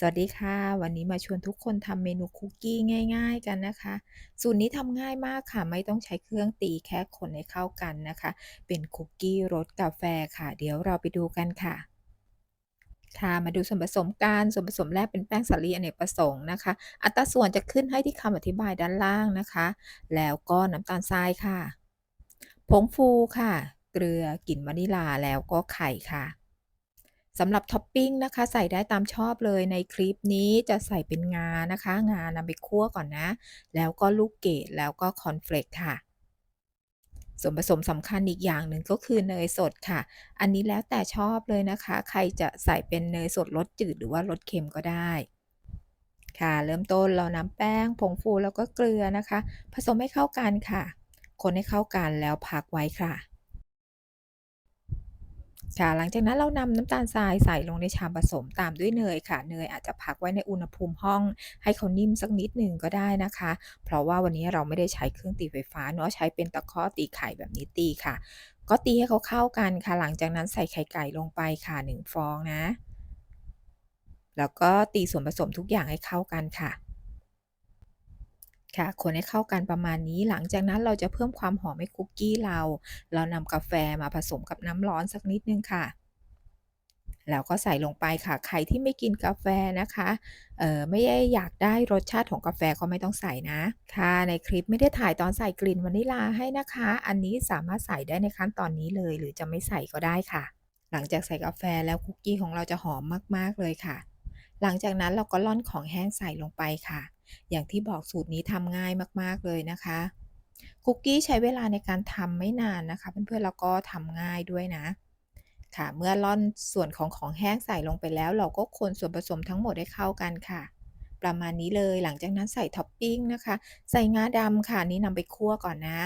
สวัสดีค่ะ วันนี้มาชวนทุกคนทำเมนูคุกกี้ง่าย ๆ กันนะคะ สูตรนี้ทำง่ายมากค่ะ ไม่ต้องใช้เครื่องตีแค่คนให้เข้ากันนะคะ เป็นคุกกี้รสกาแฟค่ะ เดี๋ยวเราไปดูกันค่ะ ค่ะมาดูส่วนผสมกันส่วนผสมแรกเป็นแป้งสาลีอเนกประสงค์นะคะ อัตราส่วนจะขึ้นให้ที่คำอธิบายด้านล่างนะคะ แล้วก็น้ำตาลทรายค่ะ ผงฟูค่ะ เกลือกลิ่นวานิลาแล้วก็ไข่ค่ะ สำหรับท็อปปิ้งนะคะใส่ได้ตามชอบเลยในคลิปนี้จะใส่เป็นงานะคะ งานำไปคั่วก่อนนะ แล้วก็ลูกเกดแล้วก็คอนเฟลกค่ะ ส่วนผสมสำคัญอีกอย่างหนึ่งก็คือเนยสดค่ะ อันนี้แล้วแต่ชอบเลยนะคะ ใครจะใส่เป็นเนยสดรสจืดหรือว่ารสเค็มก็ได้ค่ะ เริ่มต้นเรานำแป้งผงฟูแล้วก็เกลือนะคะ ผสมให้เข้ากันค่ะ คนให้เข้ากันแล้วพักไว้ค่ะ ค่ะหลังจากนั้นเรานำน้ำตาลทรายใส่ลงในชามผสมตามด้วยเนยค่ะ เนยอาจจะพักไว้ในอุณหภูมิห้อง ให้เขานิ่มสักนิดหนึ่งก็ได้นะคะ เพราะว่าวันนี้เราไม่ได้ใช้เครื่องตีไฟฟ้าเนาะใช้เป็นตะข้อตีไข่แบบนี้ตีค่ะ ก็ตีให้เขาเข้ากันค่ะ หลังจากนั้นใส่ไข่ไก่ลงไปค่ะ1ฟองนะ แล้วก็ตีส่วนผสมทุกอย่างให้เข้ากันค่ะ ค่ะ คนให้เข้ากันประมาณนี้ หลังจากนั้นเราจะเพิ่มความหอมให้คุกกี้เรา เรานำกาแฟมาผสมกับน้ำร้อนสักนิดนึงค่ะแล้วก็ใส่ลงไปค่ะ ใครที่ไม่กินกาแฟนะคะ เอ่อไม่ได้อยากได้รสชาติของกาแฟก็ไม่ต้องใส่นะ ค่ะ ในคลิปไม่ได้ถ่ายตอนใส่กลิ่นวานิลาให้นะคะ อันนี้สามารถใส่ได้ในขั้นตอนนี้เลย หรือจะไม่ใส่ก็ได้ค่ะ หลังจากใส่กาแฟแล้วคุกกี้ของเราจะหอมมากๆเลยค่ะ หลังจากนั้นเราก็ร่อนของแห้งใส่ลงไปค่ะ อย่างที่บอกสูตรนี้ทำง่ายมากๆเลยนะคะ คุกกี้ใช้เวลาในการทำไม่นานนะคะเพื่อนๆแล้วก็ทำง่ายด้วยนะค่ะ เมื่อร่อนส่วนของของแห้งใส่ลงไปแล้ว เราก็คนส่วนผสมทั้งหมดให้เข้ากันค่ะ ประมาณนี้เลยหลังจากนั้นใส่ท็อปปิ้งนะคะ ใส่งาดำค่ะนี่นำไปคั่วก่อนนะ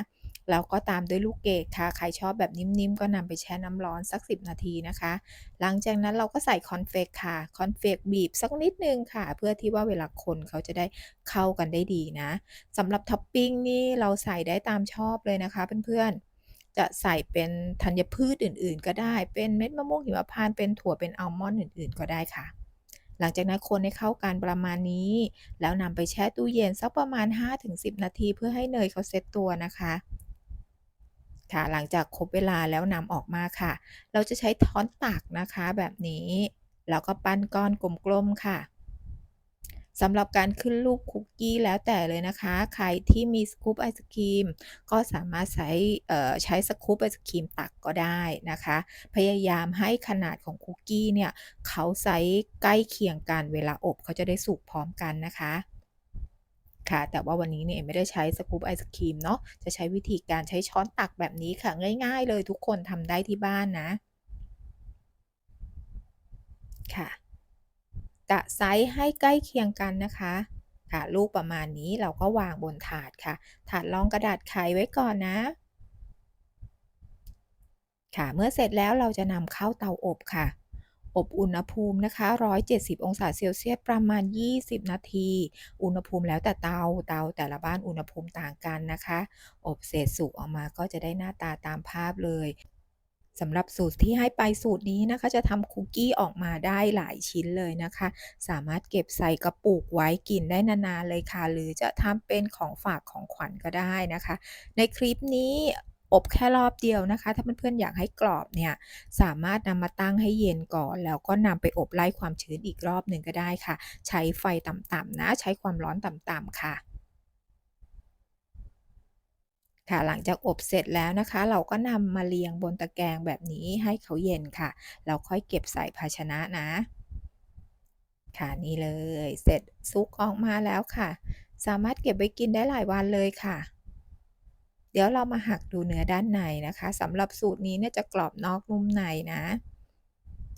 แล้วก็ตามด้วยลูกเกดค่ะ ใครชอบแบบนิ่มๆ ก็นำไปแช่น้ำร้อนสัก 10 นาทีนะคะ หลังจากนั้นเราก็ใส่คอนเฟกค่ะ คอนเฟกบีบสักนิดนึงค่ะ เพื่อที่ว่าเวลาคนเขาจะได้เข้ากันได้ดีนะสำหรับท็อปปิงนี่เราใส่ได้ตามชอบเลยนะคะเพื่อนๆจะใส่เป็นธัญพืชอื่นๆ ก็ได้ เป็นเม็ดมะม่วงหิมพานต์เป็นถั่ว เป็นอัลมอนด์อื่นๆ ก็ได้ค่ะ หลังจากนั้นคนให้เข้ากันประมาณนี้ แล้วนำไปแช่ตู้เย็นสักประมาณ 5-10 นาทีเพื่อให้เนยเขาเซตตัวนะคะ ค่ะ หลังจากครบเวลาแล้วนำออกมาค่ะ เราจะใช้ช้อนตักนะคะแบบนี้ แล้วก็ปั้นก้อนกลมๆค่ะสำหรับการขึ้นรูปคุกกี้แล้วแต่เลยนะคะ ใครที่มีสกูปไอศกรีมก็สามารถใช้ใช้สกูปไอศกรีมตักก็ได้นะคะ พยายามให้ขนาดของคุกกี้เนี่ยเขาไซซ์ใกล้เคียงกันเวลาอบเขาจะได้สุกพร้อมกันนะคะ ค่ะแต่ว่าวันนี้เนี่ยไม่ได้ใช้สกูปไอศกรีมเนาะจะใช้วิธีการใช้ช้อนตักแบบนี้ค่ะง่าย ๆ เลยทุกคนทำได้ที่บ้านนะ ค่ะกะไซซ์ให้ใกล้เคียงกันนะคะค่ะลูกประมาณนี้เราก็วางบนถาดค่ะ ถาดรองกระดาษไขไว้ก่อนนะ ค่ะ เมื่อเสร็จแล้วเราจะนำเข้าเตาอบค่ะ อบอุณหภูมินะคะ 170 องศาเซลเซียสประมาณ 20 นาที อุณหภูมิแล้วแต่เตา เตาแต่ละบ้านอุณหภูมิต่างกันนะคะ อบเสร็จสุกออกมาก็จะได้หน้าตาตามภาพเลยสำหรับสูตรที่ให้ไปสูตรนี้นะคะ จะทำคุกกี้ออกมาได้หลายชิ้นเลยนะคะ สามารถเก็บใส่กระปุกไว้กินได้นานๆเลยค่ะ หรือจะทำเป็นของฝากของขวัญก็ได้นะคะ ในคลิปนี้ อบแค่รอบเดียวนะคะ ถ้าเพื่อนๆอยากให้กรอบเนี่ยสามารถนำมาตั้งให้เย็นก่อน แล้วก็นำไปอบไล่ความชื้นอีกรอบหนึ่งก็ได้ค่ะ ใช้ไฟต่ำๆนะ ใช้ความร้อนต่ำๆค่ะค่ะหลังจากอบเสร็จแล้วนะคะ เราก็นำมาเรียงบนตะแกรงแบบนี้ให้เขาเย็นค่ะแล้วค่อยเก็บใส่ภาชนะนะ ค่ะนี่เลย เสร็จซุกออกมาแล้วค่ะ สามารถเก็บไว้กินได้หลายวันเลยค่ะ เดี๋ยวเรามาหักดูเนื้อด้านในนะคะสำหรับสูตรนี้เนี่ยจะกรอบนอกนุ่มในนะ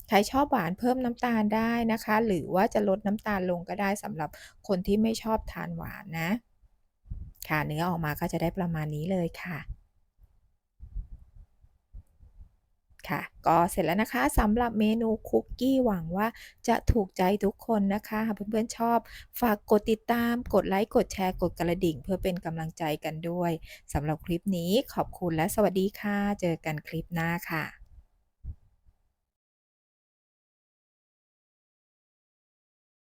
ใครชอบหวานเพิ่มน้ำตาลได้นะคะ หรือว่าจะลดน้ำตาลลงก็ได้สำหรับคนที่ไม่ชอบทานหวานนะ ค่ะเนื้อออกมาก็จะได้ประมาณนี้เลยค่ะ ค่ะ ก็เสร็จแล้วนะคะสำหรับเมนูคุกกี้หวังว่าจะถูกใจทุกคนนะคะหากเพื่อนๆชอบ ฝากกดติดตาม กดไลค์ กดแชร์ กดกระดิ่ง เพื่อเป็นกำลังใจกันด้วยสำหรับคลิปนี้ขอบคุณและสวัสดีค่ะ เจอกันคลิปหน้าค่ะ